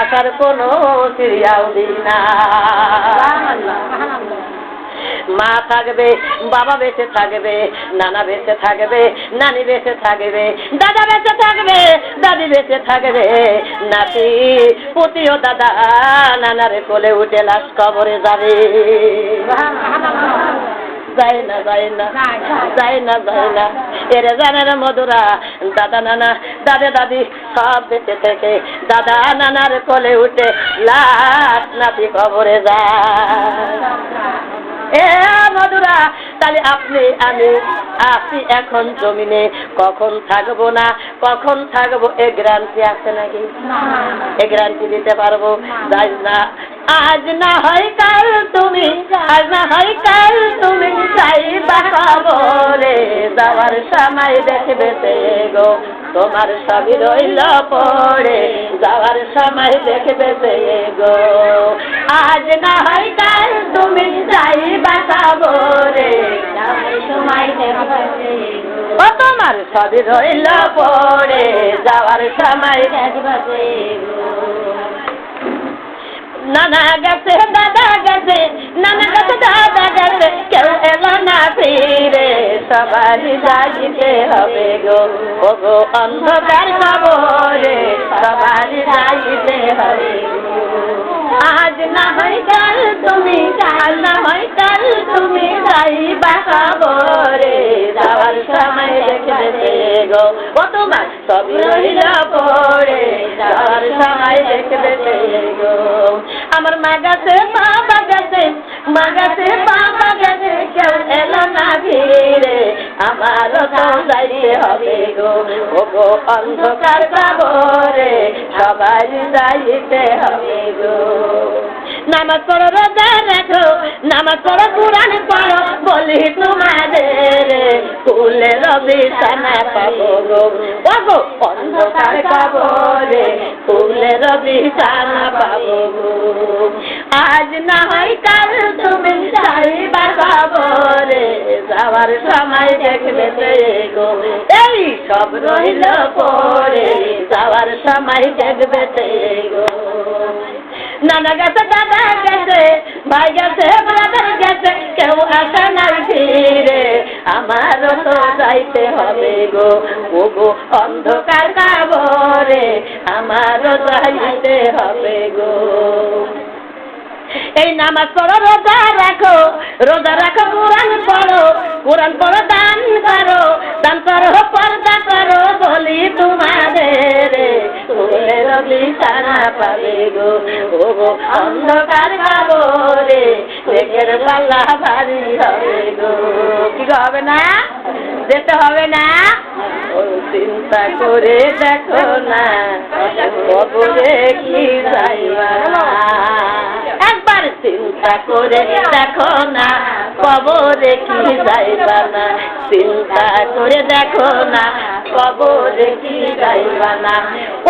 আসার কোনো সিরিয়াল দিই না। মা থাকবে, বাবা বেঁচে থাকবে, নানা বেঁচে থাকবে, নানি বেঁচে থাকবে, দাদা বেঁচে থাকবে, দাদি বেঁচে থাকবে। নাতি পুতিও দাদা, নানারে কোলে উঠে লাশ কবরে যাবে। যায় না যায় না যায় না যায় না এরে জানে না মধুরা দাদা নানা দাদা দাদি সব বেঁচে থেকে দাদা নানার কোলে উঠে লাশ নাতি কবরে যায়। এ মধুরা তাহলে আপনি আমি আসি এখন জমিনে কখন থাকব না? কখন থাকব? এ গ্যারান্টি আছে নাকি? এ গ্যারান্টি দিতে পারব? যাই না। আজ না হয় কাল তুমি, আজ না হয় কাল তুমি চাইবা খবরে যাওয়ার সময় দেখবে গো, তোমার সবই রইল পড়ে। যাওয়ার সময় দেখবে গো, আজ না হয় কাল তুমি চাইবা খবরে সময় তোমার সবই রইল পড়ে। যাওয়ার সময় দেখবে গো। নানা গেছে, দাদা গেছে, নানা গেছে, দাদা গেছে, কেউ এলো না ফিরে, সবারই জাগিতে হবে গো। ও গো অন্ধকার খবরে কাল না হয় কাল তুমি যাইবা খবরে যাওয়ার সময় দেখবে সে গো ও তোমার সব রইল পড়ে যাওয়ার সময় দেখবে সে গো। আমার মা গেছে বাবা গেছে, মা গেছে কেউ এলো না ভিড়ে আমারও তো যাইতে হবে গো। ও গো অন্ধকার খবরে সবাই যাইতে হবে গো। নামাজ পড়ো, রোজা রাখো। নামাজ পড়ো, কোরআন পড়ো। বলি তোমাদের কুলে রবি সানা পাবো গো। ও গো অন্ধকার খবরে কুলে রবি সানা পাবো গো। আজ না হয় কাল তুমি যাইবা খবরে যাওয়ার সময় দেখবে গো। এই সব রইল পরে, যাওয়ার সময় দেখবে গো। নানা গেছে দাদা গেছে, ভাই গেছে ব্রাদার গেছে, কেউ আসে নাই ফিরে। আমারও তো যাইতে হবে গো ও গো অন্ধকার কাবরে, আমারও যাইতে হবে গো। এই নামাজ পড়ো, রোজা রাখো রোজা রাখো, কোরআন পড়ো কোরআন পড়ো, দান করো দান করো, পর্দা সারা পাবে গো। ও গো অন্ধকার খাব রে লেগের পাল্লা ভারী হবে গো। কি হবে না? যেতে হবে না? ও চিন্তা করে দেখো না কবরে কি যাইবা? একবার চিন্তা করে দেখো না কবরে কি যাইবা না? চিন্তা করে দেখো না কবরে কি যাইবা না?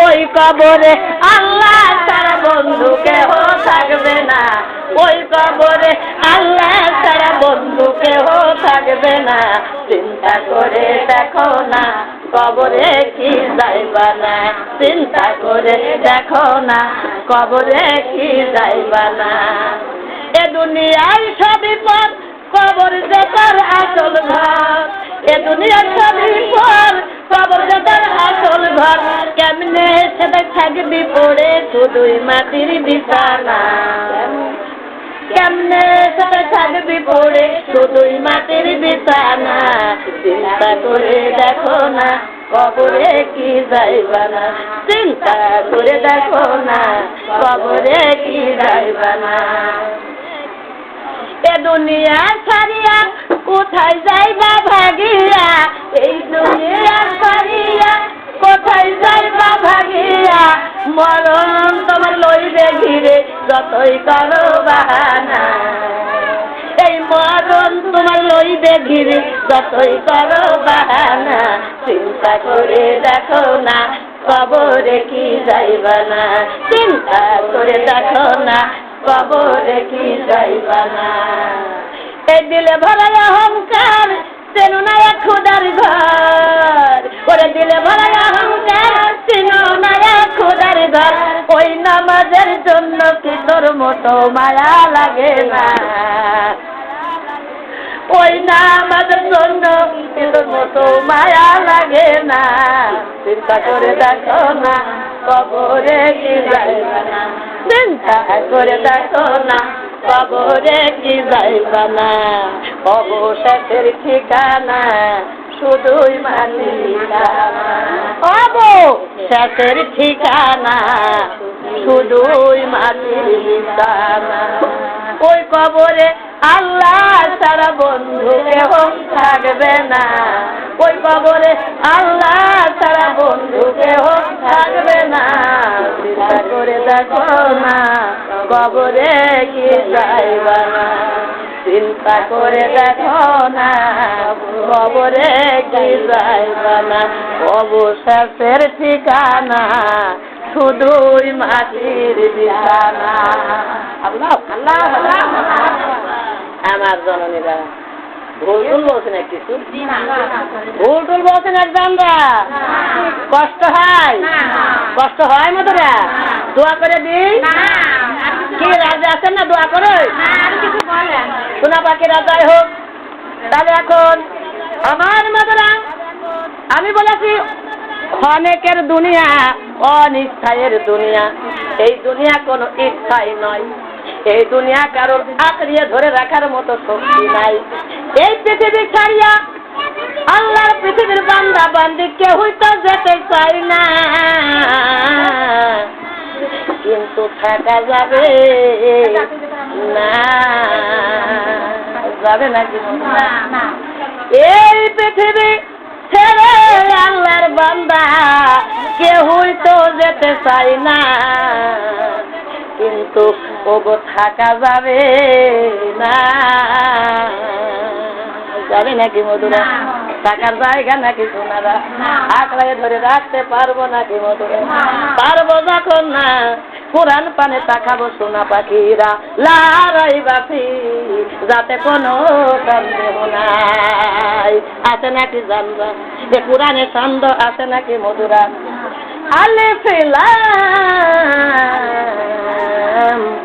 ওই কবরে আল্লাহ তারা বন্ধু কেহ থাকবে না। ওই কবরে আল্লাহ তারা বন্ধু কেহ থাকবে না। চিন্তা করে দেখো না, কবরে কি যাইবা না। চিন্তা করে দেখো না, কবরে কি যাইবা না। এ দুনিয়ার সবই পর কবর যে তার আসল ঘর। এ দুনিয়ার সবই পর কবর যে তার আসল ঘর। কেমনে সেটা থাকবি পড়ে শুধুই মাটির বিছানা। কেমনে সেটা থাকবি পড়ে শুধুই মাটির বিছানা। চিন্তা করে দেখো না, কবরে কি যাইবা না চিন্তা করে দেখো না, কবরে কি যাইবা না এ দুনিয়া ছাড়িয়া কোথায় যাইবা ভাগিয়া ঘিরে যতই করো বাহানা, চিন্তা করে দেখো না, কবরে কি যাইবা না। চিন্তা করে দেখো না, কবরে কি যাইবা না। এই দিলে ভরা অহংকার, চেনো না খুদার ঘর। ওরে দিলে ভরা অহংকার, চেনো না খুদার ঘর। ওই নামাজের জন্য কি তোর মতো মায়া লাগে না? ওই নামাজের জন্য কি তোর মতো মায়া লাগে না। চিন্তা করে দেখো না, কবরে কি না চিন্তা করে দেখো না, কবরে কি যাইবা না অবশেষের ঠিকানা শুধুই মালিকানা অবশেষের ঠিকানা শুধুই মালিকানা ওই কবরে আল্লাহ সারা বন্ধু কেহ থাকবে না। ওই কবরে আল্লাহ সারা বন্ধু কেহ থাকবে না। চিন্তা করে দেখো না, কবরে কি যাইবা না। চিন্তা করে দেখো না, কবরে কি যাইবা না। অবশেষের ঠিকানা শুধুই মাটির বিছানা। আল্লাহ আল্লাহ আল্লাহ। আমার জননীরা। ভুল টুল বলছেন এক কিছু? ভুল টুল বলছেন একজনরা কষ্ট হয়? কষ্ট হয় মধুরা? দোয়া করে দিই কি রাজা আছেন না? দোয়া করে। সোনা পাখি রাজাই হোক তাহলে এখন আমার মধুরা আমি বলেছি ক্ষণেকের দুনিয়া অনিষ্ঠায়ের দুনিয়া। এই দুনিয়া কোনো ইচ্ছাই নয়। এই দুনিয়া কারোর আঁকড়িয়ে ধরে রাখার মতো শক্তি নাই। এই পৃথিবী ছাড়িয়া আল্লাহর পৃথিবীর বান্দা বান্দি কেউই তো যেতে চাই না। কিন্তু থাকা যাবে না। যাবে নাকি এই পৃথিবী ছেড়ে আল্লাহর বান্দা কেউই তো যেতে চাই না। কিন্তু ওগো থাকা যাবে না। যাবে নাকি মধুরা? থাকার জায়গা নাকি সোনারা? আঁকড়ায় ধরে রাখতে পারব নাকি মধুরা? পারব যখন না। কোরআন পানে তাকাবো সোনা পাখিরা। লারাই বাপি যাতে কোনো সন্দেহ নাই। আছে নাকি জানবা? যে কোরআনে ছন্দ আছে নাকি মধুরা? আলে ফেলাম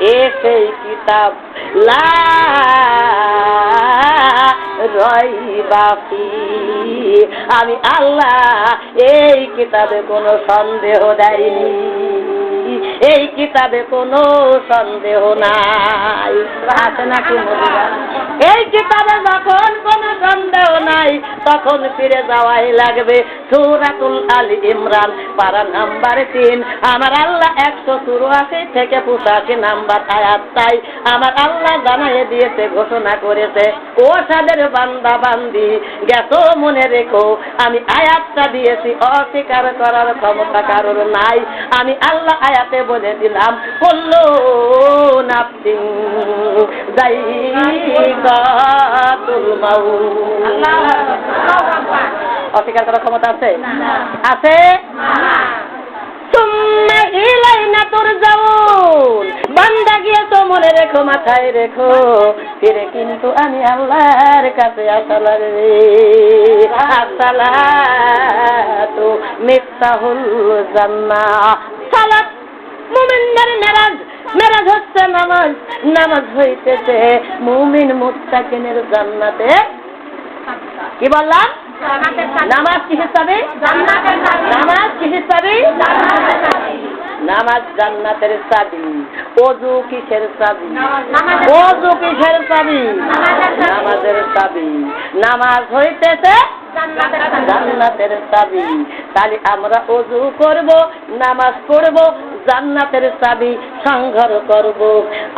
কিতাব এসে কিতাব লা রইবাফি আমি আল্লাহ, এই কিতাবে কোনো সন্দেহ দেয়নি। এই কিতাবে কোনো সন্দেহ নাই। আছে নাকি এই কিতাবে যখন তখন ফিরে যাওয়াই লাগবে। সুরাতুল আলী ইমরান, পারা নাম্বার তিন। আমার আল্লাহ একশো চুরাশি থেকে পঁচাশি নাম্বার আয়াত তাই আমার আল্লাহ জানাই দিয়েছে, ঘোষণা করেছে, ও সাদের বান্দা বান্দি গেছো মনে রেখো, আমি আয়াতটা দিয়েছি, অস্বীকার করার ক্ষমতা কারোর নাই। আমি আল্লাহ আয়াতে বলে দিলাম, কল্লো নাফসিং জাইগাতুল মাউত। অস্বীকার করার ক্ষমতা আছে? আছে? বান্দা গিয়েছো মনে রেখো মাথায় রেখো। ফিরে কিন্তু আমি আল্লাহর কাছে আসা লাগবে আসসালাতু মিফতাহুল জান্নাহ। সালাত মুমিনদের মেরাজ। মেরাজ হচ্ছে নামাজ। নামাজ হইতেছে মুমিন মুত্তাকিনের জান্নাতে। কি বললাম? নামাজ কিসের নামাজ কিসের নামাজ জান্নাতের অজু কিসের অজু কিসের নামাজের নামাজ হইতেছে জান্নাতের তাহলে আমরা অজু করব, নামাজ পড়ব, জান্নাতের চাবি সংঘর করব।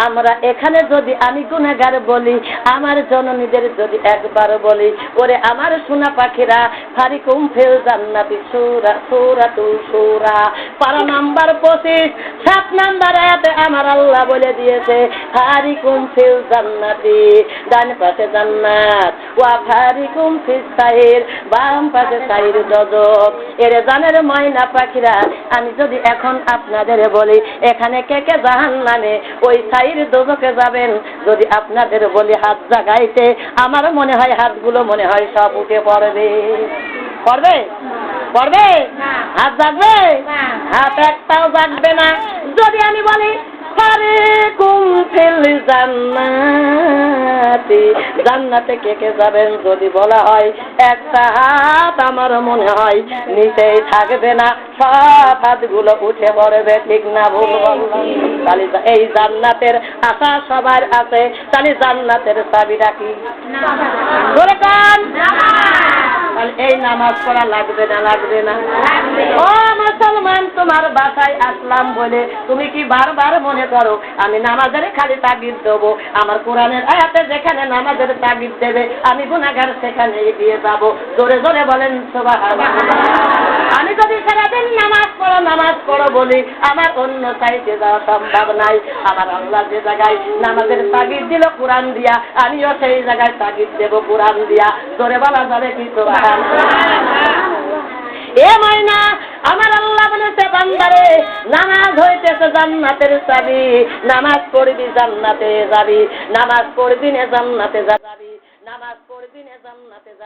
আমরা এখানে যদি আমি গুনাগার বলি, আমার জননীদের যদি একবার বলি, ওরে আমার সোনা পাখিরা ফারিকুম ফেল জান্নাতি সুরা সুরা তু সুরা। পারা নাম্বার পঁচিশ, সাত নাম্বার আয়াতে আমার আল্লাহ বলে দিয়েছে ফারিকুম ফিল জান্নাতি, ডান পাশে জান্নাত, ওয়া ফারিকুম ফিস সাহির বাম পাশে সাইর দজক এর জানের ময়না পাখিরা, আমি যদি এখন আপনাদের বলি, এখানে কে কে জাহান নামে ওই সাইর দোজকে যাবেন। যদি আপনাদের বলি হাত জাগাইতে আমার মনে হয় হাতগুলো মনে হয় সব উঠে পড়বে। পড়বে? পড়বে? হাত জাগবে? হাত একটাও জাগবে না। যদি আমি বলি ফিল জান্নাতি। জান্নাতে কে কে যাবেন যদি বলা হয়? একটা হাত আমার মনে হয় নিচেই থাকবে না। সব হাতগুলো উঠে পড়বে ঠিক না ভুল বললাম। তাহলে এই জান্নাতের আশা সবার আছে। তাহলে জান্নাতের চাবিটা কি? ধরে কান। এই নামাজ পড়া লাগবে না লাগবে না। ও মুসলমান, তোমার বাসায় আসলাম বলে তুমি কি বারবার মনে করো, আমি নামাজের খালি তাগিদ দেবো? আমার কোরআনের আয়াতে যেখানে নামাজের তাগিদ দেবে, আমি গুনাগার সেখানে এগিয়ে যাব। জোরে জোরে বলেন, সুবহানাল্লাহ। আমি যদি সারাদিন নামাজ পড়ো নামাজ পড়ো বলি, আমার অন্য সাইডে যাওয়া সম্ভব নাই। আমার আল্লাহ যে জায়গায় নামাজের তাগিদ দিল, কোরআন দিয়া, আমিও সেই জায়গায় তাগিদ দেবো, কোরআন দিয়া। জোরে বলা যাবে কি এ মাইনা আমার আল্লাহ বলেছে বান্দারে, নামাজ হইতেছে জান্নাতের চাবি, নামাজ পড়বি জান্নাতে যাবি, নামাজ পড়বি না জান্নাতে যাবি, নামাজ পড়বি না জান্নাতে যাবি।